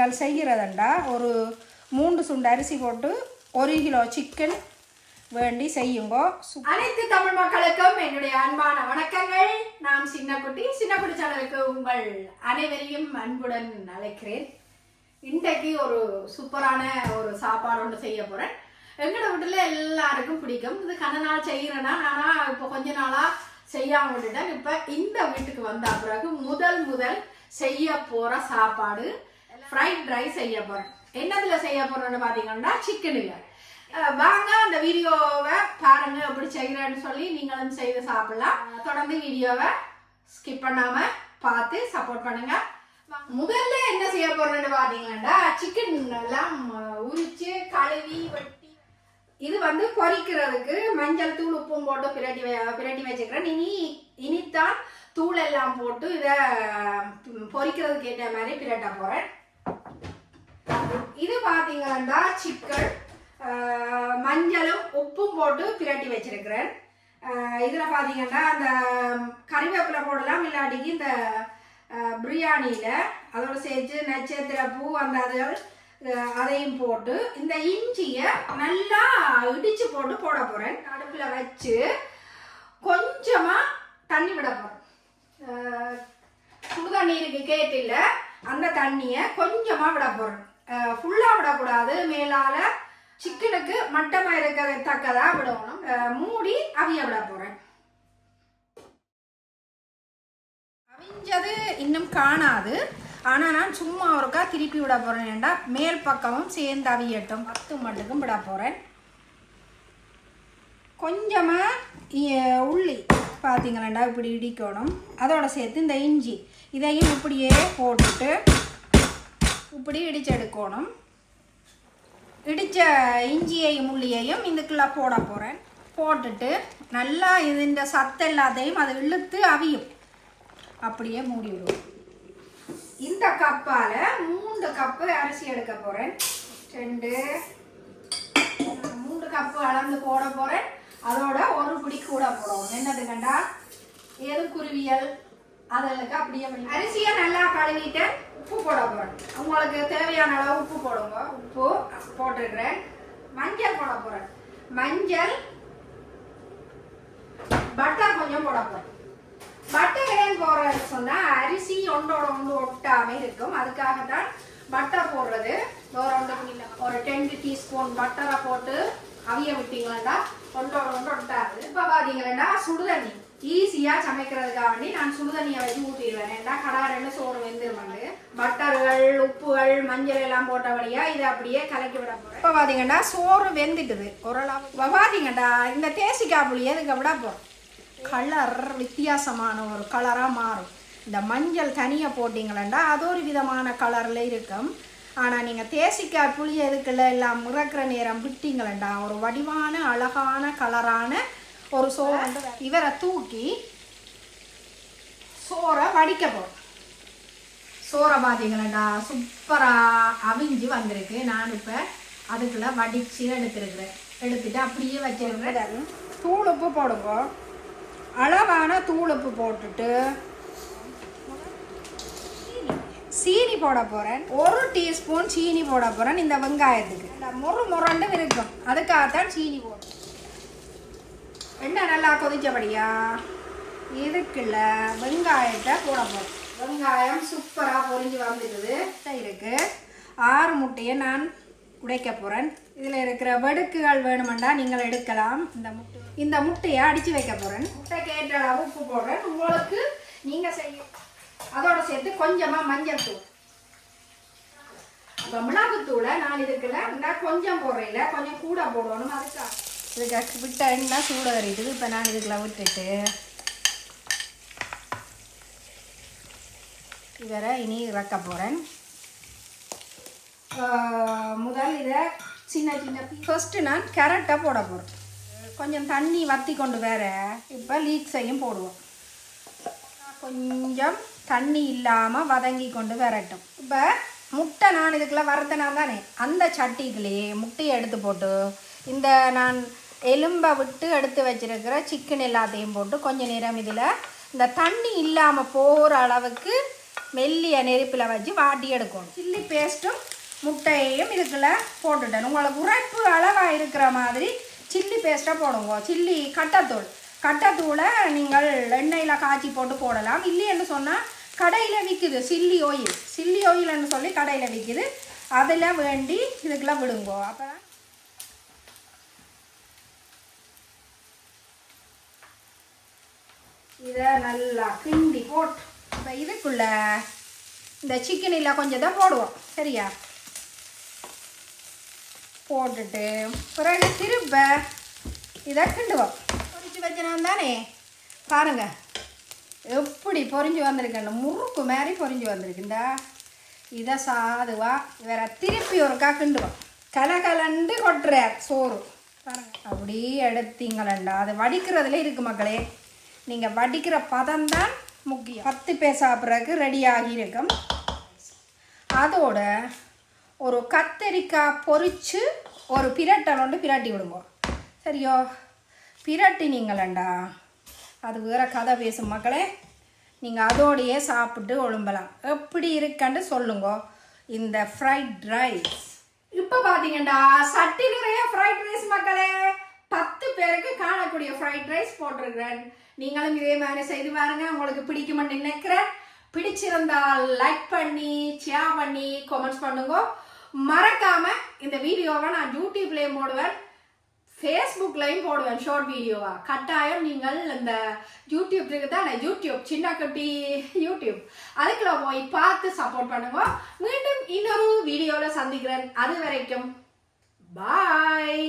நாள் செய்கிறதண்டா? ஒரு மூன்று சுண்டு அரிசி போட்டு ஒரு கிலோ சிக்கன் வேண்டி செய்யுங்கோ. அனைத்து தமிழ் மக்களுக்கும் என்னுடைய அன்பான வணக்கங்கள். நான் சின்னக்குட்டி சின்னக்குட்டி சேனலுக்கு உங்கள் அனைவரையும் அன்புடன் அழைக்கிறேன். இன்றைக்கு ஒரு சூப்பரான ஒரு சாப்பாடு ஒன்று செய்ய போகிறேன் எங்களோட வீட்டில் எல்லாருக்கும் பிடிக்கும். இது கன நாள் செய்கிறேன்னா ஆனால் இப்போ கொஞ்ச நாளாக செய்யாம விட்டுட்டேன். இப்போ இந்த வீட்டுக்கு வந்த பிறகு முதல் முதல் செய்ய போகிற சாப்பாடு ஃப்ரைட் ரைஸ் செய்ய போறேன். என்னதுல செய்ய போறேன்னு பாத்தீங்கன்னா சிக்கனுங்க வாங்க அந்த வீடியோவை பாருங்க எப்படி செய்கிறேன்னு சொல்லி நீங்களும் செய்து சாப்பிடலாம். தொடர்ந்து வீடியோவை ஸ்கிப் பண்ணாம பார்த்து சப்போர்ட் பண்ணுங்க. முதல்ல என்ன செய்ய போறேன்னு பாத்தீங்கன்னா சிக்கன் எல்லாம் உரிச்சு கழுவி வெட்டி இது வந்து பொரிக்கிறதுக்கு மஞ்சள் தூள் உப்பும் போட்டு பிரட்டி வை- பிரட்டி வச்சுக்கிறேன். இனி இனித்தான் தூள் எல்லாம் போட்டு இதை பொரிக்கிறதுக்கு ஏற்ற மாதிரி பிரட்ட போறேன். இது பார்த்தீங்கன்னா சிக்கன் மஞ்சளும் உப்பும் போட்டு பிரட்டி வச்சிருக்கிறேன். இதில் பார்த்தீங்கன்னா அந்த கறிவேப்பிலை போடலாம் இல்லாட்டிக்கு இந்த பிரியாணியில் அதோடு அதோட சேர்த்து நட்சத்திர பூ அந்த அதுகள் அதையும் போட்டு இந்த இஞ்சியை நல்லா இடித்து போட்டு போட போகிறேன் அடுப்பில் வச்சு கொஞ்சமாக தண்ணி விட போகிறேன் ஆஹ், சுடு தண்ணி இருக்கு கேட்டில்ல. அந்த தண்ணியை கொஞ்சமாக விட போகிறோம் ஃபுல்லாக விடக்கூடாது. மேலால் சிக்கனுக்கு மட்டமாக இருக்கிற தக்கதாக விடணும். மூடி அவிய விட போகிறேன் அவிஞ்சது இன்னும் காணாது. ஆனால் நான் சும்மா ஒருக்கா திருப்பி விட போகிறேன் ஏண்டா மேல் பக்கமும் சேர்ந்து அவியட்டும். பத்து மட்டுக்கும் விட போகிறேன் கொஞ்சமாக உள்ளி. பார்த்தீங்களா இப்படி இடிக்கணும். அதோட சேர்த்து இந்த இஞ்சி. இதையும் இப்படியே போட்டுட்டு இப்படி இடிச்செடுக்கணும். இடித்த இஞ்சியையும் உள்ளியையும் இதுக்குள்ளே போட போகிறேன் போட்டுட்டு நல்லா இதுன்ற சத்து எல்லாத்தையும் அதை இழுத்து அவியும். அப்படியே மூடி விடுவோம் இந்த கப்பால் மூன்று கப்பு அரிசி எடுக்க போகிறேன் ரெண்டு மூன்று கப்பு அளந்து போட போகிறேன் அதோட ஒரு கூட போடுவோம் என்னது கண்டா? ஏது குருவியல்? அதெல்லாம் அப்படியே அரிசியை நல்லா கழுவிட்டு உப்பு போட போறேன். உங்களுக்கு தேவையான அளவு உப்பு போடுங்க. உப்பு போட்டுருக்கிறேன். மஞ்சள் போட போறேன். மஞ்சள் பட்டர் கொஞ்சம் போட போறேன். பட்டர் ஏன் போடுறது சொன்னா அரிசி ஒன்றோட ஒன்று ஒட்டாம இருக்கும். அதுக்காக தான் பட்டர் போடுறது. ஒரு ஒன்று இல்லை ஒரு டென் டீஸ்பூன் பட்டரை போட்டு அவிய விட்டீங்களா ஒன்றோட ஒன்று இப்போ பார்த்தீங்கன்னா சுடுதண்ணி. ஈஸியாக சமைக்கிறதுக்காக வேண்டி நான் சுடுதண்ணியை வச்சு ஊற்றிடுவேன் ஏன்னா கடாரன்னு சோறு வெந்துருமாண்டு. பட்டர்கள் உப்புகள் மஞ்சள் எல்லாம் போட்டபடியா இதை அப்படியே கலக்கி விட போகிறேன் இப்போ பார்த்தீங்கன்னா சோறு வெந்துட்டுது ஓரளவு. இப்போ பார்த்தீங்கன்னா இந்த தேசிக்காய் புளி எதுக்கு விட போகிறோம் கலர் வித்தியாசமான ஒரு கலராக மாறும். இந்த மஞ்சள் தனியாக போட்டிங்களா அது ஒரு விதமான கலரில் இருக்கும். ஆனால் நீங்கள் தேசிக்காய் புளி எதுக்குள்ள எல்லாம் முறக்கிற நேரம் விட்டீங்களா ஒரு வடிவான அழகான கலரான ஒரு சோறு இவரை தூக்கி சோறை வடிக்க போகிறோம் சோறை பார்த்தீங்களா சூப்பராக அவிஞ்சு வந்திருக்கு. நான் இப்போ அதுக்குள்ளே வடித்து எடுத்துருக்குறேன். எடுத்துட்டு அப்படியே வச்சிருக்கிறேன். தூள் உப்பு போடுங்க. அளவான தூள் உப்பு போட்டுட்டு சீனி போட போகிறேன் ஒரு டீஸ்பூன் சீனி போட போகிறேன் இந்த வெங்காயத்துக்கு. இந்த முறு முரண்டு இருக்கும் அதுக்காகத்தான் சீனி போடும் என்ன நல்லா கொதிச்சபடியா? இதுக்குள்ள வெங்காயத்தை போட போகிறோம் வெங்காயம் சூப்பராக பொரிஞ்சு வந்துடுது இருக்குது ஆறு முட்டையை நான் உடைக்க போகிறேன் இதில் இருக்கிற வெடுக்குகள் வேணுமெண்டா நீங்கள் எடுக்கலாம். இந்த முட்டை இந்த முட்டையை அடித்து வைக்க போகிறேன் முட்டைக்கு கேட்ட அளவு உப்பு போடுறேன். உங்களுக்கு நீங்கள் செய்ய அதோட சேர்த்து கொஞ்சமாக மஞ்சள் தூள். அப்போ மிளகுத்தூளை நான் இதுக்குள்ள நான் கொஞ்சம் போடுறேன் கொஞ்சம் கூட போடணும் அதுக்காக இதுக்கு விட்ட எண்ணெய் சூட கறிட்டுது இப்போ நான் இதுக்குள்ள விட்டுட்டு. இவரை இனி இறக்க போகிறேன் முதல் இதை சின்ன சின்ன ஃபர்ஸ்ட்டு நான் கேரட்டை போட போகிறேன் கொஞ்சம் தண்ணி வற்றி கொண்டு வேற இப்போ லீக்ஸையும் போடுவோம். கொஞ்சம் தண்ணி இல்லாமல் வதங்கி கொண்டு வரட்டும். இப்போ முட்டை நான் இதுக்குள்ளே வறுத்தனா தானே? அந்த சட்டிக்குள்ளேயே முட்டையை எடுத்து போட்டு இந்த நான் எலும்பை விட்டு எடுத்து வச்சுருக்கிற சிக்கன் எல்லாத்தையும் போட்டு கொஞ்சம் நேரம் இதில் இந்த தண்ணி இல்லாமல் போகிற அளவுக்கு மெல்லிய நெருப்பில் வச்சு வாட்டி எடுக்கணும். சில்லி பேஸ்ட்டும் முட்டையையும் இதுக்குள்ள போட்டுட்டேன். உங்களுக்கு உரைப்பு அளவாக இருக்கிற மாதிரி சில்லி பேஸ்ட்டாக போடுங்க. சில்லி கட்டத்தூள். கட்டத்தூளை நீங்கள் எண்ணெயில் காய்ச்சி போட்டு போடலாம். இல்லைன்னு சொன்னால் கடையில் விற்குது. சில்லி ஆயில் சில்லி ஆயில்னு சொல்லி கடையில் விற்குது. அதில் வேண்டி இதுக்கெல்லாம் விடுங்கோ. அப்போ இதை நல்லா கிண்டி போட்டு இப்போ இதுக்குள்ள இந்த சிக்கனில் கொஞ்சம் தான் போடுவோம். சரியா? போட்டுட்டு பிறகு திரும்ப இதை கிண்டுவோம். பொரிச்சு தானே பாருங்க. எப்படி பொரிஞ்சு வந்திருக்குன்னு முறுக்கு மாதிரி பொரிஞ்சு வந்திருக்குண்டா இதை சாதுவா வேற திருப்பி ஒருக்கா கிண்டுவோம் கலகலண்டு கொட்டுறார் சோறு. பாருங்க. அப்படியே எடுத்தீங்களண்டா. அது வடிக்கிறதுல இருக்கு மக்களே. நீங்கள் வடிக்கிற பதம் தான் முக்கியம். பத்து பேர் சாப்பிட்றதுக்கு ரெடி ஆகியிருக்கும் அதோட ஒரு கத்தரிக்காய் பொறிச்சு ஒரு பிரட்டை ஒன்று பிரட்டி விடுங்க. சரியோ? பிரட்டினீங்களண்டா அது வேற கதை பேசும் மக்களே. நீங்கள் அதோடையே சாப்பிட்டு ஒழும்பலாம். எப்படி இருக்குன்னு சொல்லுங்க. இந்த ஃப்ரைட் ரைஸ் இப்போ பார்த்தீங்கண்டா சட்டி நிறைய ஃப்ரைட் ரைஸ் மக்களே. பத்து பேருக்கு காணக்கூடிய ஃப்ரைட் ரைஸ் போட்டிருக்கிறேன். நீங்களும் இதே மாதிரி செய்து பாருங்க. உங்களுக்கு பிடிக்குமென்னு நினைக்கிறேன். பிடிச்சிருந்தால் லைக் பண்ணி ஷேர் பண்ணி கமெண்ட்ஸ் பண்ணுங்க. மறக்காம இந்த வீடியோவை நான் யூடியூப்லேயும் போடுவேன். ஃபேஸ்புக்லையும் போடுவேன் ஷார்ட் வீடியோவா கட்டாயம் நீங்கள் இந்த யூடியூப் இருக்குது? தானே யூடியூப் சின்ன குட்டி யூடியூப் அதுக்குள்ள போய் பார்த்து சப்போர்ட் பண்ணுங்க. மீண்டும் இன்னொரு வீடியோவில் சந்திக்கிறேன். அது வரைக்கும் பாய்